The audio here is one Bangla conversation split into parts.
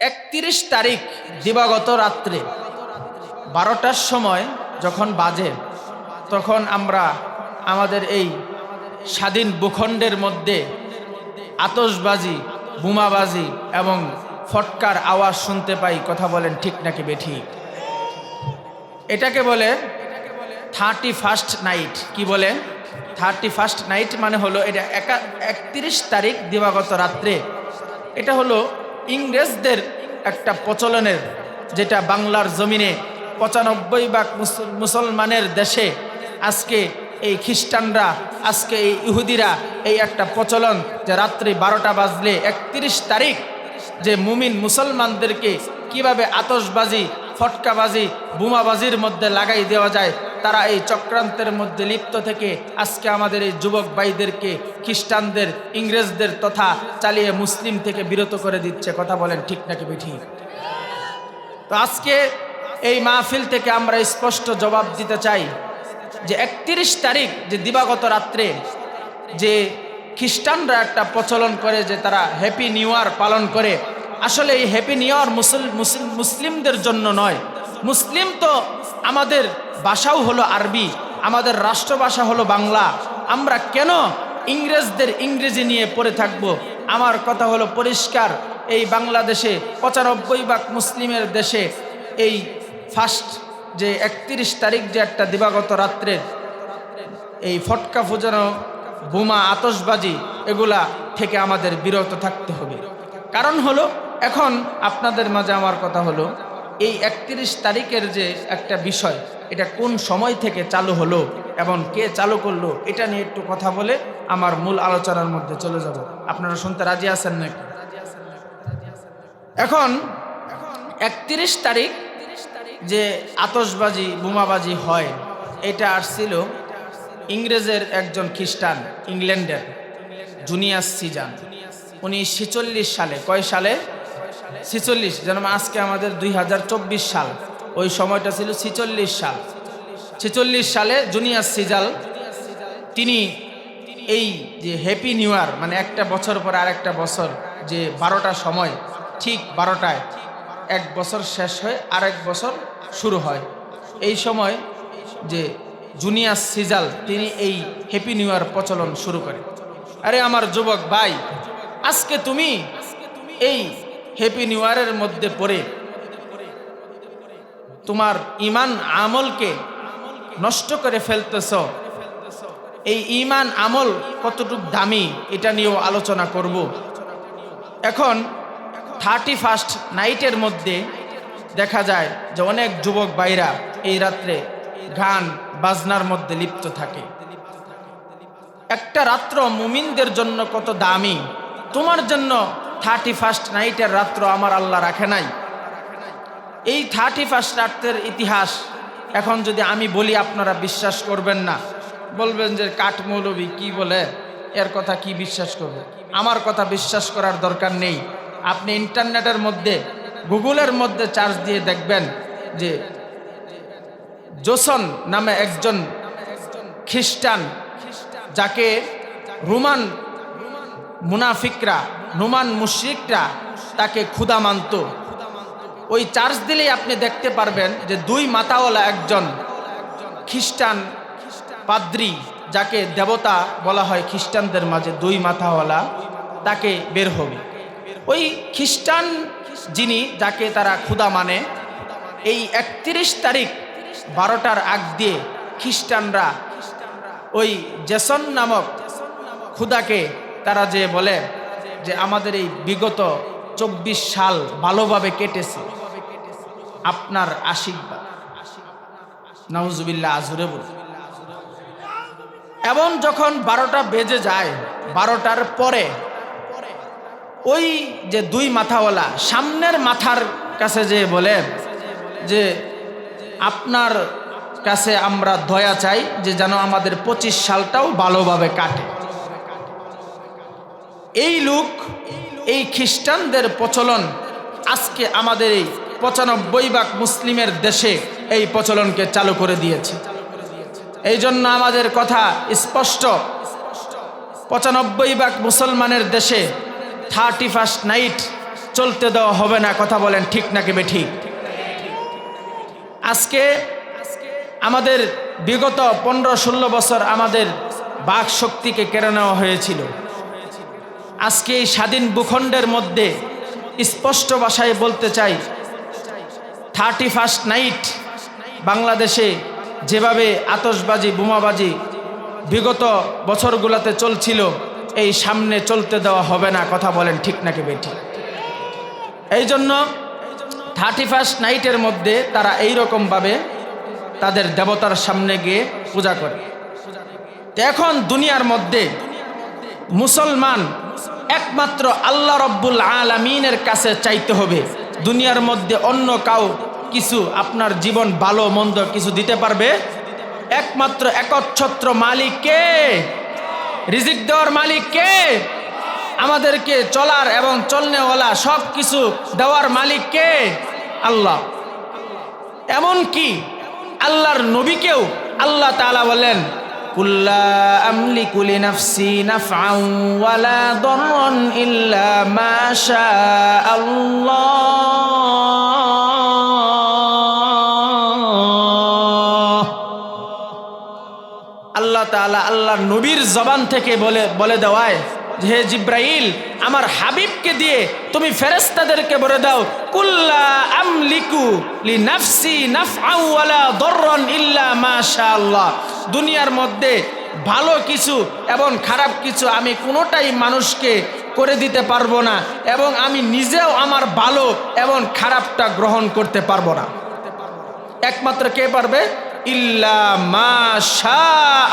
একত্রিশ তারিখ দিবাগত রাত্রে বারোটার সময় যখন বাজে, তখন আমরা আমাদের এই স্বাধীন ভূখণ্ডের মধ্যে আতসবাজি বোমাবাজি এবং ফটকার আওয়াজ শুনতে পাই। কথা বলেন ঠিক নাকি বেঠি? এটাকে বলে থার্টি ফার্স্ট নাইট। কি বলে? থার্টি ফার্স্ট নাইট মানে হলো এটা একা একত্রিশ তারিখ দিবাগত রাত্রে। এটা হলো ইংরেজদের একটা প্রচলনের, যেটা বাংলার জমিনে পঁচানব্বই মুসল- মুসলমানের দেশে আজকে এই খ্রিস্টানরা, আজকে এই ইহুদিরা এই একটা প্রচলন যে রাত্রি বারোটা বাজলে একত্রিশ তারিখ যে মুমিন মুসলমানদেরকে কীভাবে আতসবাজি ফটকাবাজি, বোমাবাজির মধ্যে লাগাই দেওয়া যায় তারা এই চক্রান্তের মধ্যে লিপ্ত থেকে আজকে আমাদের এই যুবক ভাইদেরকে খ্রিস্টানদের, ইংরেজদের তথা চালিয়ে মুসলিম থেকে বিরত করে দিচ্ছে। কথা বলেন ঠিক নাকি বেঠিক তো আজকে এই মাহফিল থেকে আমরা স্পষ্ট জবাব দিতে চাই যে একত্রিশ তারিখ যে দিবাগত রাত্রে যে খ্রিস্টানরা একটা প্রচলন করে যে তারা হ্যাপি নিউ ইয়ার পালন করে, আসলে এই হ্যাপি নিউ ইয়ার মুসল মুসলিম মুসলিমদের জন্য নয়। মুসলিম তো আমাদের ভাষাও হলো আরবি, আমাদের রাষ্ট্রভাষা হলো বাংলা। আমরা কেন ইংরেজদের ইংরেজি নিয়ে পড়ে থাকব? আমার কথা হলো পরিষ্কার, এই বাংলাদেশে পঁচানব্বই ভাগ মুসলিমের দেশে এই ফার্স্ট যে একত্রিশ তারিখ যে একটা দিবাগত রাত্রের এই ফটকা ফুজানো বোমা আতসবাজি এগুলা থেকে আমাদের বিরত থাকতে হবে। কারণ হলো, এখন আপনাদের মাঝে আমার কথা হলো এই একত্রিশ তারিখের যে একটা বিষয়, এটা কোন সময় থেকে চালু হলো এবং কে চালু করল, এটা নিয়ে একটু কথা বলে আমার মূল আলোচনার মধ্যে চলে যাব। আপনারা শুনতে রাজি আছেন নাকি? এখন একত্রিশ তারিখ যে আতসবাজি বোমাবাজি হয়, এটা আসছিল ইংরেজের একজন খ্রিস্টান, ইংল্যান্ডের, জুনিয়াস সিজান। উনি ছেচল্লিশ সালে, কয় সালে? ছেচল্লিশ, যেন আজকে আমাদের দুই হাজার চব্বিশ সাল। ওই সময়টা ছিল ছেচল্লিশ সাল। ছেচল্লিশ সালে জুনিয়াস সিজাল, তিনি এই যে হ্যাপি নিউ ইয়ার মানে একটা বছর পর আর একটা বছর, যে বারোটা সময়, ঠিক বারোটায়, এক বছর শেষ হয়ে এক বছর শুরু হয়। এই সময় যে জুনিয়াস সিজাল, তিনি এই হ্যাপি নিউ ইয়ার প্রচলন শুরু করে। আরে আমার যুবক ভাই, আজকে তুমি এই হ্যাপি নিউ ইয়ারের মধ্যে পড়ে তোমার ইমান আমলকে নষ্ট করে ফেলতেছ। এই ইমান আমল কতটুক দামি, এটা নিয়েও আলোচনা করব। এখন থার্টি ফার্স্ট নাইটের মধ্যে দেখা যায় যে অনেক যুবক বাইরা এই রাত্রে গান বাজনার মধ্যে লিপ্ত থাকে। একটা রাত্র মুমিনদের জন্য কত দামি, তোমার জন্য থার্টি ফার্স্ট নাইটের রাত্র আমার আল্লাহ রাখে নাই। এই থার্টি ফার্স্ট রাত্রের ইতিহাস এখন যদি আমি বলি, আপনারা বিশ্বাস করবেন না। বলবেন যে কাঠমৌলবী কি বলে? এর কথা কি বিশ্বাস করবে? আমার কথা বিশ্বাস করার দরকার নেই। আপনি ইন্টারনেটের মধ্যে, গুগলের মধ্যে চার্জ দিয়ে দেখবেন যে, জোসন নামে একজন খ্রিস্টান, যাকে রোমান মুনাফিকরা রোমান মুশ্রিকরা তাকে ক্ষুদা মানত। ওই চার্জ দিলেই আপনি দেখতে পারবেন যে দুই মাতাওয়ালা একজন খ্রিস্টান পাদ্রি, যাকে দেবতা বলা হয় খ্রিস্টানদের মাঝে দুই মাথাওয়ালা তাকে বের হবে। ওই খ্রিস্টান যিনি, যাকে তারা ক্ষুদা মানে এই একত্রিশ তারিখ বারোটার আগ দিয়ে খ্রিস্টানরা ওই জেসন নামক ক্ষুদাকে তারা যে বলে যে আমাদের এই বিগত চব্বিশ সাল ভালোভাবে কেটেছে। আপনার আশীর্বাদ। নাউজুবিল্লাহ, আজুরে বল এবং যখন বারোটা বেজে যায়, বারোটার পরে ওই যে দুই মাথাওয়ালা, সামনের মাথার কাছে যে বলে যে আপনার কাছে আমরা দয়া চাই যে যেন আমাদের পঁচিশ সালটাও ভালোভাবে কাটে। এই লোক, এই খ্রিস্টানদের প্রচলন আজকে আমাদের এই পঁচানব্বই ভাগ মুসলিমের দেশে এই প্রচলনকে চালু করে দিয়েছে। এই জন্য আমাদের কথা স্পষ্ট। পঁচানব্বই ভাগ মুসলমানের দেশে থার্টি ফার্স্ট নাইট চলতে দেওয়া হবে না, কথা বলেন ঠিক নাকি বে ঠিক আজকে আমাদের বিগত পনেরো ষোলো বছর আমাদের বাক শক্তিকে কেড়ে নেওয়া হয়েছিল। আজকে এই স্বাধীন ভূখণ্ডের মধ্যে স্পষ্ট ভাষায় বলতে চাই থার্টি ফার্স্ট নাইট বাংলাদেশে যেভাবে আতসবাজি বোমাবাজি বিগত বছরগুলোতে চলছিল, এই সামনে চলতে দেওয়া হবে না, কথা বলেন ঠিক নাকি বেঠি এই জন্য থার্টি ফার্স্ট নাইটের মধ্যে তারা এই রকমভাবে তাদের দেবতার সামনে গিয়ে পূজা করে। এখন দুনিয়ার মধ্যে মুসলমান একমাত্র আল্লাহ রব্বুল আলমিনের কাছে চাইতে হবে। দুনিয়ার মধ্যে অন্য কাউ কিছু আপনার জীবন ভালো, মন্দ কিছু দিতে পারবে? একমাত্র একচ্ছত্র মালিক কে? রিজিক দেওয়ার মালিক কে? আমাদেরকে চলার এবং চলনেওয়ালা সব কিছু দেওয়ার মালিক কে? আল্লাহ। এমন কি আল্লাহর নবীকেও আল্লাহ তালা বলেন কুল্লা আমলি নাফসি নাফআন ওয়ালা ইল্লা মা শা আল্লাহ আল্লাহ তাআলা আল্লাহর নবীর জবান থেকে বলে বলে দেওয়ায় হে জিব্রাইল, আমার হাবিবকে দিয়ে তুমি ফেরেস্তাদেরকে বলে দাও, কুল্লা আমলিকু লি নাফসি নাফআন ওয়ালা দররান ইল্লা মা শা আল্লাহ দুনিয়ার মধ্যে ভালো কিছু এবং খারাপ কিছু আমি কোনোটাই মানুষকে করে দিতে পারব না এবং আমি নিজেও আমার ভালো এবং খারাপটা গ্রহণ করতে পারব না। একমাত্র কে পারবে? ইল্লা মাশা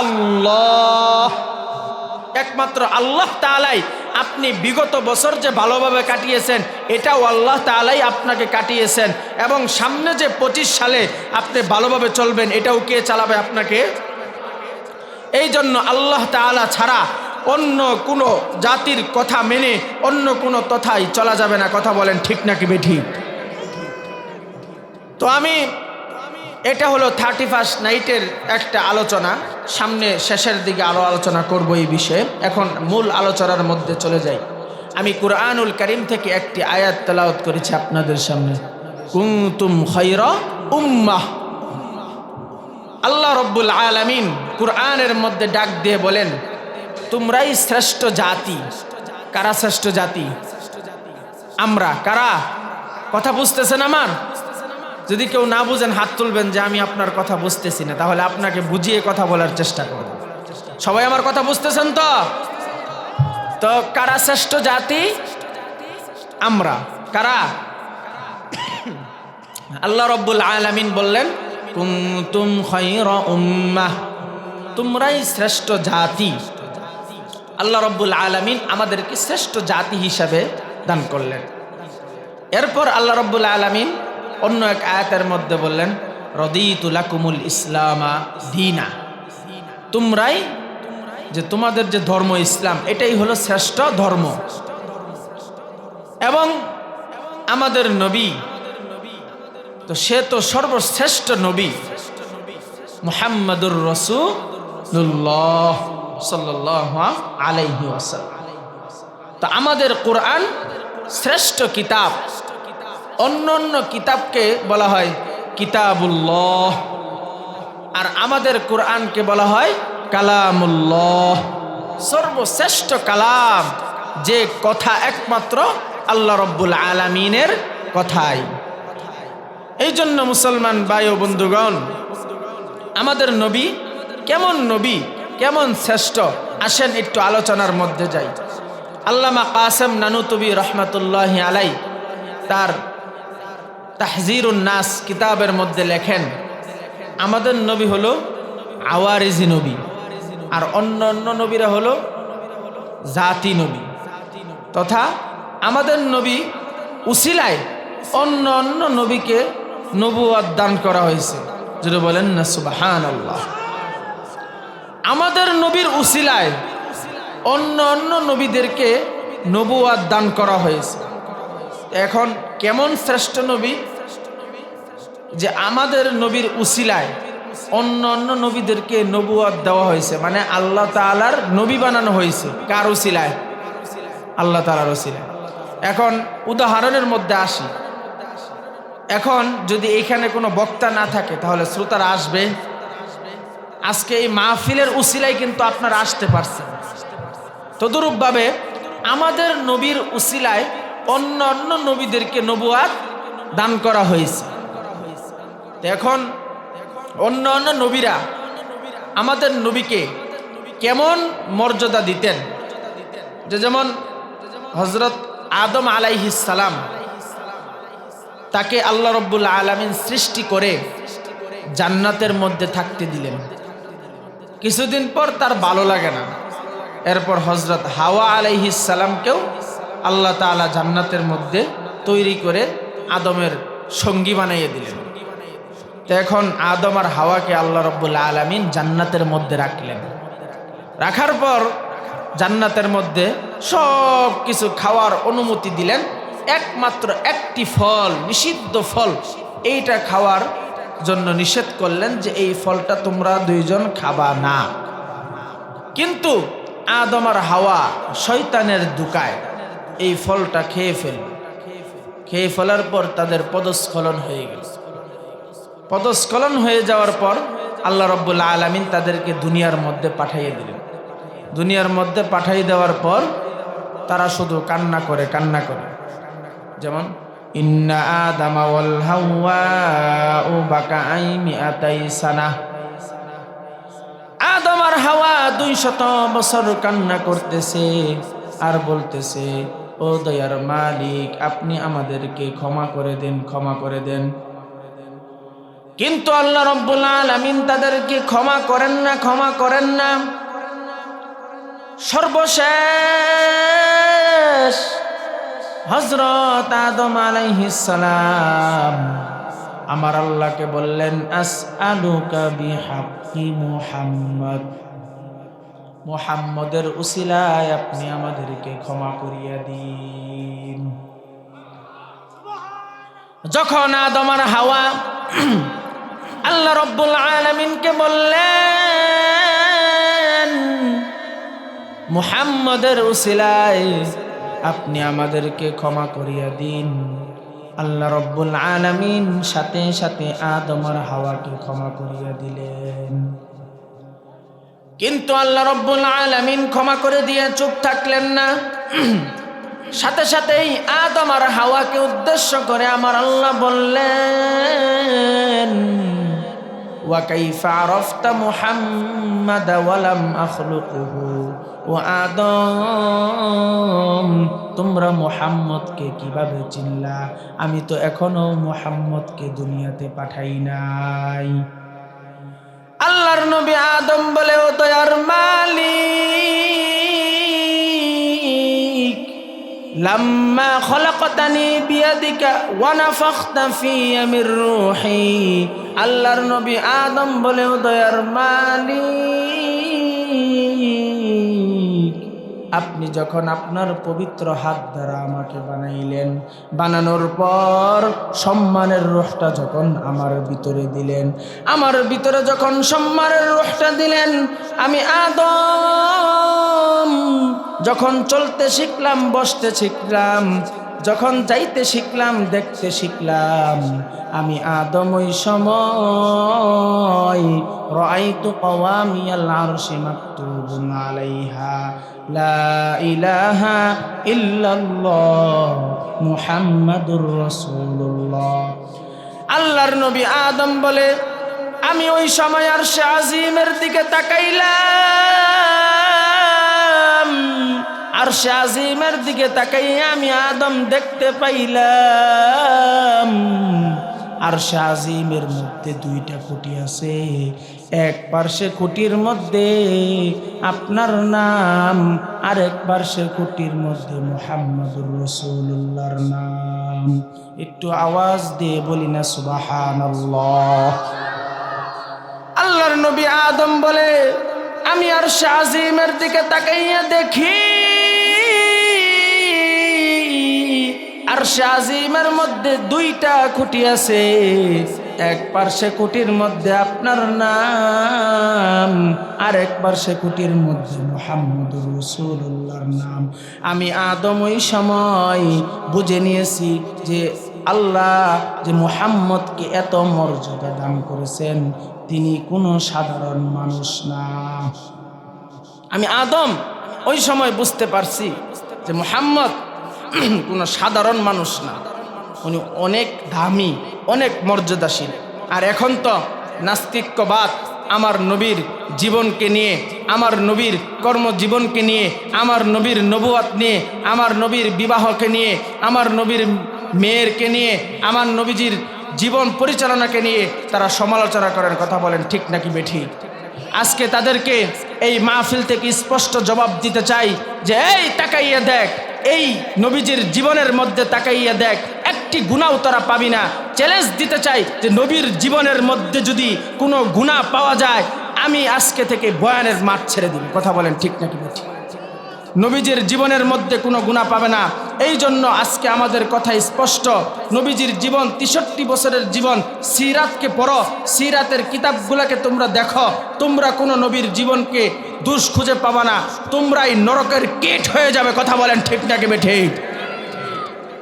আল্লাহ একমাত্র আল্লাহ তাআলাই আপনি বিগত বছর যে ভালোভাবে কাটিয়েছেন, এটাও আল্লাহ তাআলাই আপনাকে কাটিয়েছেন। এবং সামনে যে পঁচিশ সালে আপনি ভালোভাবে চলবেন, এটাও কে চালাবে আপনাকে? এই জন্য আল্লাহ তাআলা ছাড়া অন্য কোনো জাতির কথা মেনে অন্য কোনো তথাই চলা যাবে না। কথা বলেন ঠিক নাকি বেঠিক? তো আমি এটা হলো থার্টি ফার্স্ট নাইটের একটা আলোচনা। সামনে শেষের দিকে আলো আলোচনা করব এই বিষয়ে। এখন মূল আলোচনার মধ্যে চলে যাই। আমি কুরআনুল করিম থেকে একটি আয়াত তেলাওয়াত করেছি আপনাদের সামনে। কুন্তুম খৈর উম্মাহ। আল্লাহ রব্বুল আলামিন কুরআনের মধ্যে ডাক দিয়ে বলেন, তোমরাই শ্রেষ্ঠ জাতি। কারা শ্রেষ্ঠ জাতি? আমরা। কারা? কথা বুঝতেছেন আমার? যদি কেউ না বুঝেন, হাত তুলবেন যে আমি আপনার কথা বুঝতেছি না, তাহলে আপনাকে বুঝিয়ে কথা বলার চেষ্টা করব। সবাই আমার কথা বুঝতেছেন তো? তো কারা শ্রেষ্ঠ জাতি? আমরা। কারা? আল্লাহ রব্বুল আলামিন বললেন, কুনতুম খায়রা উম্মাহ। তোমরাই শ্রেষ্ঠ জাতি। আল্লাহ রব্বুল আলামিন আমাদেরকে শ্রেষ্ঠ জাতি হিসাবে দান করলেন। এরপর আল্লাহ রব্বুল আলামিন অন্য এক আয়াতের মধ্যে বললেন রদিতুলাকুমুল ইসলামা দিনা। তোমরাই যে তোমাদের যে ধর্ম ইসলাম, এটাই হলো শ্রেষ্ঠ ধর্ম। এবং আমাদের নবী, তো সে তো সর্বশ্রেষ্ঠ নবী, মুহাম্মাদুর রসুল্লাহ সাল্লাহ আলাইহি ওয়াসাল্লাম। তো আমাদের কোরআন শ্রেষ্ঠ কিতাব। অন্য অন্য কিতাবকে বলা হয় কিতাবুল্লাহ। আর আমাদের কোরআনকে বলা হয় কালামুল্লাহ। সর্বশ্রেষ্ঠ কালাম যে কথা একমাত্র আল্লাহ রব্বুল আলমিনের কথাই। এই জন্য মুসলমান ভাই ও বন্ধুগণ, আমাদের নবী কেমন নবী, কেমন শ্রেষ্ঠ, আসেন একটু আলোচনার মধ্যে যাই। আল্লামা কাসেম নানুতবি রহমতুল্লাহ আলাই তার তাহজিরুন নাস কিতাবের মধ্যে লেখেন, আমাদের নবী হলো আওয়ারিজি নবী, আর অন্য অন্য নবীরা হলো জাতি নবী। তথা আমাদের নবী উসিলায় অন্য অন্য নবীকে নবুয়াদ দান করা হয়েছে। যদি বলেন না সুবাহান আল্লাহ আমাদের নবীর উসিলায় অন্য অন্য নবীদেরকে নবুয়াদ দান করা হয়েছে। এখন কেমন শ্রেষ্ঠ নবী? যে আমাদের নবীর উসিলায় অন্য অন্য নবীদেরকে নবুয়াদ দেওয়া হয়েছে। মানে আল্লাহ তালার নবী বানানো হয়েছে। কার উসিলায়? আল্লাহ তালার উসিলায়। এখন উদাহরণের মধ্যে আসি। এখন যদি এখানে কোনো বক্তা না থাকে, তাহলে শ্রোতারা আসবে। আজকে এই মাহফিলের উসিলাই কিন্তু আপনারা আসতে পারছেন। তদরূপভাবে আমাদের নবীর উসিলায় অন্য অন্য নবীদেরকে নবুয়াত দান করা হয়েছে। এখন অন্য অন্য নবীরা আমাদের নবীকে কেমন মর্যাদা দিতেন? যে যেমন হজরত আদম সালাম তাকে আল্লাহ রব্বুল আলমিন সৃষ্টি করে জান্নাতের মধ্যে থাকতে দিলেন। কিছুদিন পর তার ভালো লাগে না। এরপর হজরত হাওয়া সালামকেও আল্লাহ তালা জান্নাতের মধ্যে তৈরি করে আদমের সঙ্গী বানাইয়ে দিলেন। তো এখন আদম আর হাওয়াকে আল্লাহ রব্বুল্লা আলমিন জান্নাতের মধ্যে রাখলেন। রাখার পর জান্নাতের মধ্যে সব কিছু খাওয়ার অনুমতি দিলেন। একমাত্র একটি ফল, নিষিদ্ধ ফল, এইটা খাওয়ার জন্য নিষেধ করলেন যে এই ফলটা তোমরা দুইজন খাবা না। কিন্তু আদম আর হাওয়া শয়তানের দুকায় এই ফলটা খেয়ে ফেলল খেয়ে ফেলার পর তাদের পদস্খলন হয়ে গেল। পদস্খলন হয়ে যাওয়ার পর আল্লাহ রব্বুল্লা আলমিন তাদেরকে দুনিয়ার মধ্যে পাঠাইয়ে দিলেন। দুনিয়ার মধ্যে পাঠাই দেওয়ার পর তারা শুধু কান্না করে কান্না করে। যেমন, ইন্না হাওয়া ও বাকা আইমি আর হাওয়া দুই শত বছর কান্না করতেছে আর বলতেছে ও দয়ার মালিক, আপনি আমাদেরকে ক্ষমা করে দেন, ক্ষমা করে দেন। কিন্তু আল্লাহ রব্বুল আলামিন তাদেরকে ক্ষমা করেন না, ক্ষমা করেন না। সর্বশেষ হজরত আদম সালাম আমার আল্লাহকে বললেন আস আলুকা বিহাক্কি মুহাম্মদ। মুহাম্মদের উসিলায় আপনি আমাদেরকে ক্ষমা করিয়া দিন। যখন আদম আর হাওয়া আল্লাহ রব্বুল আলমিনকে বললেন, মুহাম্মদের উসিলায় আপনি আমাদেরকে ক্ষমা করিয়া দিন। আল্লাহ রব্বুল আলমিন সাথে সাথে আদমর হাওয়াকে ক্ষমা করিয়া দিলেন। কিন্তু আল্লাহ রব্বুল আলমিন ক্ষমা করে দিয়ে চুপ থাকলেন না। সাথে সাথেই আদম আর হাওয়াকে উদ্দেশ্য করে আমার আল্লাহ বললেন ও আদম, তোমরা কীভাবে চিনলা? আমি তো এখনও মুহাম্মদকে দুনিয়াতে পাঠাই নাই। আল্লাহর নবী আদম বলে, ও দয়ার মালিক, লাম্মা খলাকতানি বিয়াদিকা ওয়া নাফাখতা ফিয়া মির রূহি। আল্লাহর নবী আদম বলে, ও দয়ার মালিক আপনি যখন আপনার পবিত্র হাত দ্বারা আমাকে বানাইলেন, বানানোর পর সম্মানের রোহটা যখন আমার ভিতরে দিলেন, আমার ভিতরে যখন সম্মানের রোহটা দিলেন, আমি আদম যখন চলতে শিখলাম, বসতে শিখলাম, যখন যাইতে শিখলাম, দেখতে শিখলাম, আমি আদম ওই সময় রাইতু কওয়ামিয়াল আরশি মাকতুবুন আলাইহা। লা ইলাহা ইল্লাল্লাহ মুহাম্মাদুর রাসূলুল্লাহ। আল্লাহর নবী আদম বলে, আমি ওই সময় আর সে আজিমের দিকে তাকাইলাম। আর সে আজিমের দিকে তাকাইয়া আমি আদম দেখতে পাইলাম। আর আজিমের মধ্যে দুইটা খুঁটি আছে। এক পার্শ্বে খুঁটির মধ্যে আপনার নাম আর এক পার্শ্বে খুঁটির মধ্যে মোহাম্মদুর রসুল্লাহর নাম। একটু আওয়াজ দিয়ে বলি না সুবাহান আল্লাহর নবী আদম বলে, আমি আর শাহিমের দিকে তাকাইয়া দেখি। আর শাহিমের মধ্যে দুইটা খুঁটি আছে। এক পার্শ্বে কুটির মধ্যে আপনার নাম, আর এক পার্শ্বে কুটির মধ্যে মোহাম্মদ রসুল্লাহর নাম। আমি আদম ওই সময় বুঝে নিয়েছি যে আল্লাহ যে মোহাম্মদকে এত মর্যাদা দান করেছেন, তিনি কোনো সাধারণ মানুষ না। আমি আদম ওই সময় বুঝতে পারছি যে মোহাম্মদ কোনো সাধারণ মানুষ না। উনি অনেক দামি, অনেক মর্যাদাশীল। আর এখন তো নাস্তিক্যবাদ আমার নবীর জীবনকে নিয়ে, আমার নবীর কর্মজীবনকে নিয়ে, আমার নবীর নবুয়াত নিয়ে, আমার নবীর বিবাহকে নিয়ে, আমার নবীর মেয়েরকে নিয়ে, আমার নবীজির জীবন পরিচালনাকে নিয়ে তারা সমালোচনা করেন, কথা বলেন, ঠিক নাকি বেঠি? আজকে তাদেরকে এই মাহফিল থেকে স্পষ্ট জবাব দিতে চাই যে, এই তাকাইয়া দেখ, এই নবীজির জীবনের মধ্যে তাকাইয়া দেখ একটি গুণাও তারা পাবি না। চ্যালেঞ্জ দিতে চাই যে নবীর জীবনের মধ্যে যদি কোনো গুণা পাওয়া যায়, আমি আজকে থেকে বয়ানের মাঠ ছেড়ে দিব। কথা বলেন ঠিক নাকি বেঠিক নবীজির জীবনের মধ্যে কোনো গুণা পাবে না। এই জন্য আজকে আমাদের কথা স্পষ্ট। নবীজির জীবন, তেষট্টি বছরের জীবন, সিরাতকে পড়ো। সিরাতের কিতাবগুলোকে তোমরা দেখো। তোমরা কোনো নবীর জীবনকে দুষ খুঁজে পাবা না। তোমরাই নরকের কেট হয়ে যাবে। কথা বলেন ঠিক নাকি ঠিক?